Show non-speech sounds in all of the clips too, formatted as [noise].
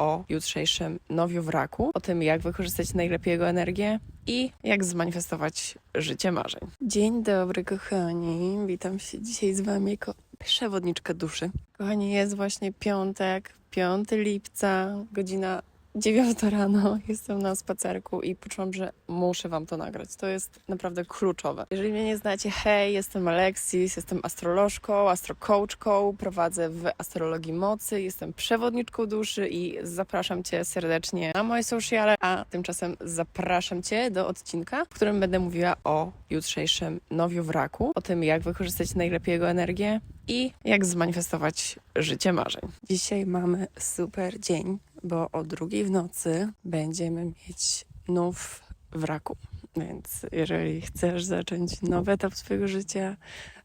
o jutrzejszym nowiu wraku, o tym jak wykorzystać najlepiej jego energię i jak zmanifestować życie marzeń. Dzień dobry kochani, witam się dzisiaj z wami jako przewodniczka duszy. Kochani, jest właśnie piątek, 5 lipca, godzina 9 rano. Jestem na spacerku i poczułam, że muszę wam to nagrać. To jest naprawdę kluczowe. Jeżeli mnie nie znacie, hej, jestem Alexis, jestem astrolożką, astrocoachką, prowadzę w astrologii mocy, jestem przewodniczką duszy i zapraszam cię serdecznie na moje sociale, a tymczasem zapraszam cię do odcinka, w którym będę mówiła o jutrzejszym nowiu wraku, o tym jak wykorzystać najlepiej jego energię i jak zmanifestować życie marzeń. Dzisiaj mamy super dzień, bo o drugiej w nocy będziemy mieć nów wraku. Więc jeżeli chcesz zacząć nowy etap swojego życia,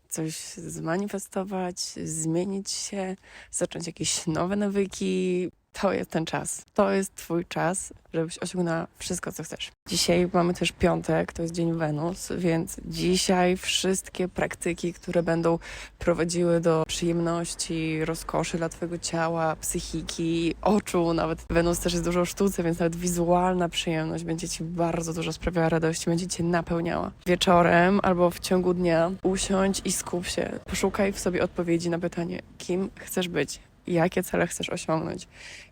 coś zmanifestować, zmienić się, zacząć jakieś nowe nawyki, to jest ten czas. To jest Twój czas, żebyś osiągnęła wszystko, co chcesz. Dzisiaj mamy też piątek, to jest dzień Wenus, więc dzisiaj wszystkie praktyki, które będą prowadziły do przyjemności, rozkoszy dla Twojego ciała, psychiki, oczu, nawet Wenus też jest dużo o sztuce, więc nawet wizualna przyjemność będzie Ci bardzo dużo sprawiała radości, będzie Cię napełniała. Wieczorem albo w ciągu dnia usiądź i skup się. Poszukaj w sobie odpowiedzi na pytanie, kim chcesz być, jakie cele chcesz osiągnąć,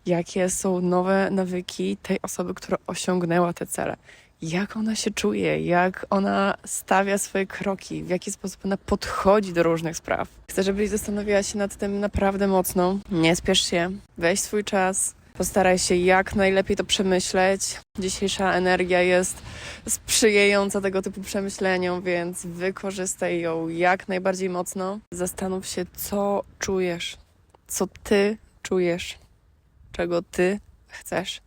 jakie są nowe nawyki tej osoby, która osiągnęła te cele. Jak ona się czuje, jak ona stawia swoje kroki, w jaki sposób ona podchodzi do różnych spraw. Chcę, żebyś zastanowiła się nad tym naprawdę mocno. Nie spiesz się, weź swój czas, postaraj się jak najlepiej to przemyśleć. Dzisiejsza energia jest sprzyjająca tego typu przemyśleniom, więc wykorzystaj ją jak najbardziej mocno. Zastanów się, co czujesz, co ty czujesz, czego ty chcesz.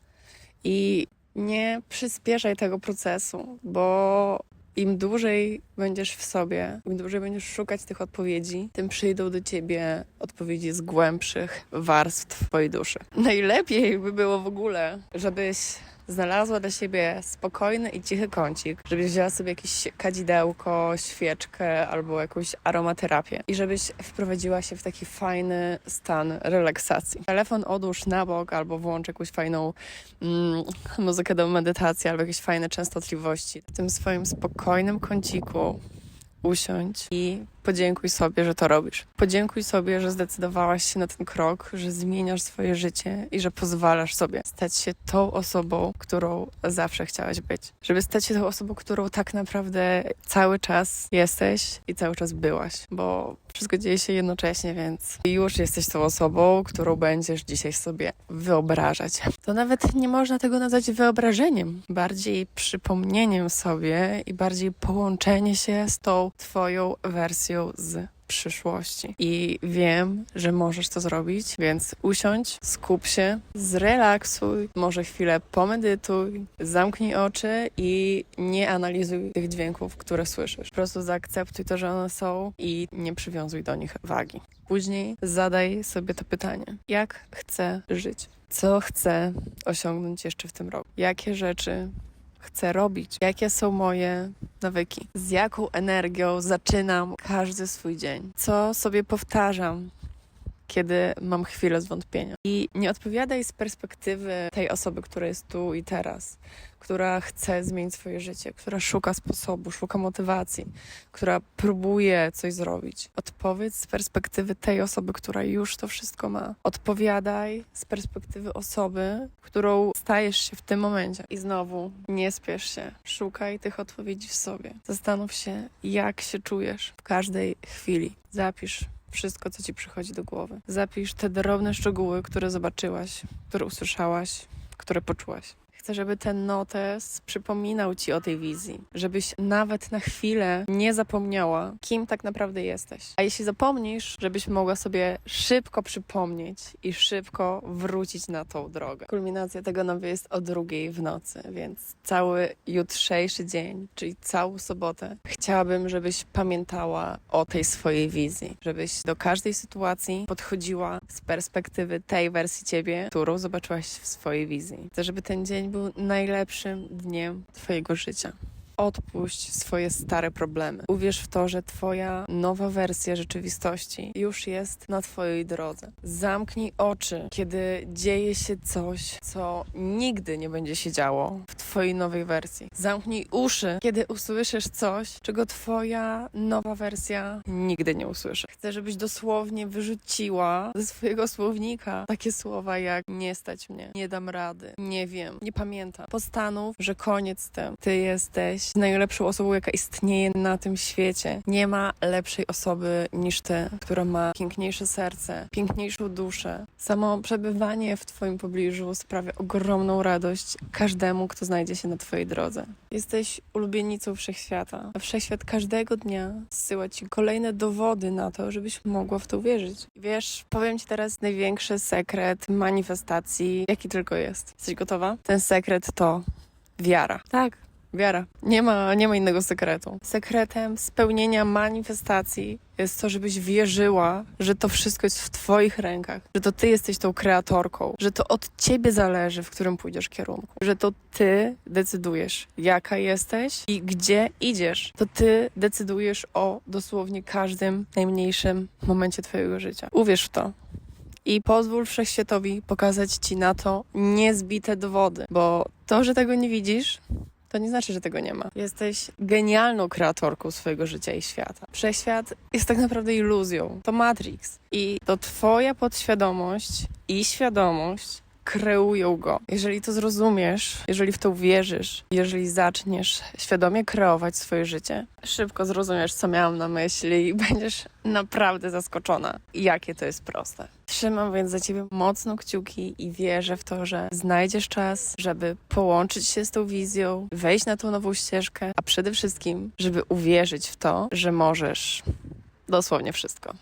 I nie przyspieszaj tego procesu, bo im dłużej będziesz w sobie, im dłużej będziesz szukać tych odpowiedzi, tym przyjdą do ciebie odpowiedzi z głębszych warstw twojej duszy. Najlepiej by było w ogóle, żebyś znalazła dla siebie spokojny i cichy kącik, żebyś wzięła sobie jakieś kadzidełko, świeczkę albo jakąś aromaterapię i żebyś wprowadziła się w taki fajny stan relaksacji. Telefon odłóż na bok albo włącz jakąś fajną mm, muzykę do medytacji albo jakieś fajne częstotliwości. W tym swoim spokojnym kąciku usiądź i podziękuj sobie, że to robisz. Podziękuj sobie, że zdecydowałaś się na ten krok, że zmieniasz swoje życie i że pozwalasz sobie stać się tą osobą, którą zawsze chciałaś być. Żeby stać się tą osobą, którą tak naprawdę cały czas jesteś i cały czas byłaś, bo wszystko dzieje się jednocześnie, więc już jesteś tą osobą, którą będziesz dzisiaj sobie wyobrażać. To nawet nie można tego nazwać wyobrażeniem, bardziej przypomnieniem sobie i bardziej połączenie się z tą twoją wersją z przyszłości. I wiem, że możesz to zrobić, więc usiądź, skup się, zrelaksuj, może chwilę pomedytuj, zamknij oczy i nie analizuj tych dźwięków, które słyszysz. Po prostu zaakceptuj to, że one są i nie przywiązuj do nich wagi. Później zadaj sobie to pytanie: jak chcę żyć? Co chcę osiągnąć jeszcze w tym roku? Jakie rzeczy chcę robić, jakie są moje nawyki, z jaką energią zaczynam każdy swój dzień, co sobie powtarzam, kiedy mam chwilę zwątpienia. I nie odpowiadaj z perspektywy tej osoby, która jest tu i teraz, która chce zmienić swoje życie, która szuka sposobu, szuka motywacji, która próbuje coś zrobić. Odpowiedz z perspektywy tej osoby, która już to wszystko ma. Odpowiadaj z perspektywy osoby, którą stajesz się w tym momencie. I znowu, nie spiesz się. Szukaj tych odpowiedzi w sobie. Zastanów się, jak się czujesz w każdej chwili. Zapisz wszystko, co ci przychodzi do głowy. Zapisz te drobne szczegóły, które zobaczyłaś, które usłyszałaś, które poczułaś. Chcę, żeby ten notes przypominał ci o tej wizji, żebyś nawet na chwilę nie zapomniała, kim tak naprawdę jesteś. A jeśli zapomnisz, żebyś mogła sobie szybko przypomnieć i szybko wrócić na tą drogę. Kulminacja tego nowy jest o drugiej w nocy, więc cały jutrzejszy dzień, czyli całą sobotę, chciałabym, żebyś pamiętała o tej swojej wizji, żebyś do każdej sytuacji podchodziła z perspektywy tej wersji ciebie, którą zobaczyłaś w swojej wizji. Chcę, żeby ten dzień był najlepszym dniem Twojego życia. Odpuść swoje stare problemy. Uwierz w to, że Twoja nowa wersja rzeczywistości już jest na Twojej drodze. Zamknij oczy, kiedy dzieje się coś, co nigdy nie będzie się działo w Twojej nowej wersji. Zamknij uszy, kiedy usłyszysz coś, czego Twoja nowa wersja nigdy nie usłyszy. Chcę, żebyś dosłownie wyrzuciła ze swojego słownika takie słowa jak nie stać mnie, nie dam rady, nie wiem, nie pamiętam. Postanów, że koniec z tym. Ty jesteś najlepszą osobą, jaka istnieje na tym świecie. Nie ma lepszej osoby niż ty, która ma piękniejsze serce, piękniejszą duszę. Samo przebywanie w twoim pobliżu sprawia ogromną radość każdemu, kto znajdzie się na twojej drodze. Jesteś ulubienicą wszechświata, wszechświat każdego dnia zsyła ci kolejne dowody na to, żebyś mogła w to uwierzyć. Wiesz, powiem ci teraz największy sekret manifestacji, jaki tylko jest. Jesteś gotowa? Ten sekret to wiara. Tak. Wiara. Nie ma, nie ma innego sekretu. Sekretem spełnienia manifestacji jest to, żebyś wierzyła, że to wszystko jest w Twoich rękach, że to Ty jesteś tą kreatorką, że to od Ciebie zależy, w którym pójdziesz kierunku, że to Ty decydujesz, jaka jesteś i gdzie idziesz. To Ty decydujesz o dosłownie każdym najmniejszym momencie Twojego życia. Uwierz w to. I pozwól wszechświatowi pokazać ci na to niezbite dowody, bo to, że tego nie widzisz, to nie znaczy, że tego nie ma. Jesteś genialną kreatorką swojego życia i świata. Wszechświat jest tak naprawdę iluzją. To Matrix. I to twoja podświadomość i świadomość kreują go. Jeżeli to zrozumiesz, jeżeli w to uwierzysz, jeżeli zaczniesz świadomie kreować swoje życie, szybko zrozumiesz, co miałam na myśli i [laughs] będziesz naprawdę zaskoczona, jakie to jest proste. Trzymam więc za ciebie mocno kciuki i wierzę w to, że znajdziesz czas, żeby połączyć się z tą wizją, wejść na tą nową ścieżkę, a przede wszystkim, żeby uwierzyć w to, że możesz dosłownie wszystko.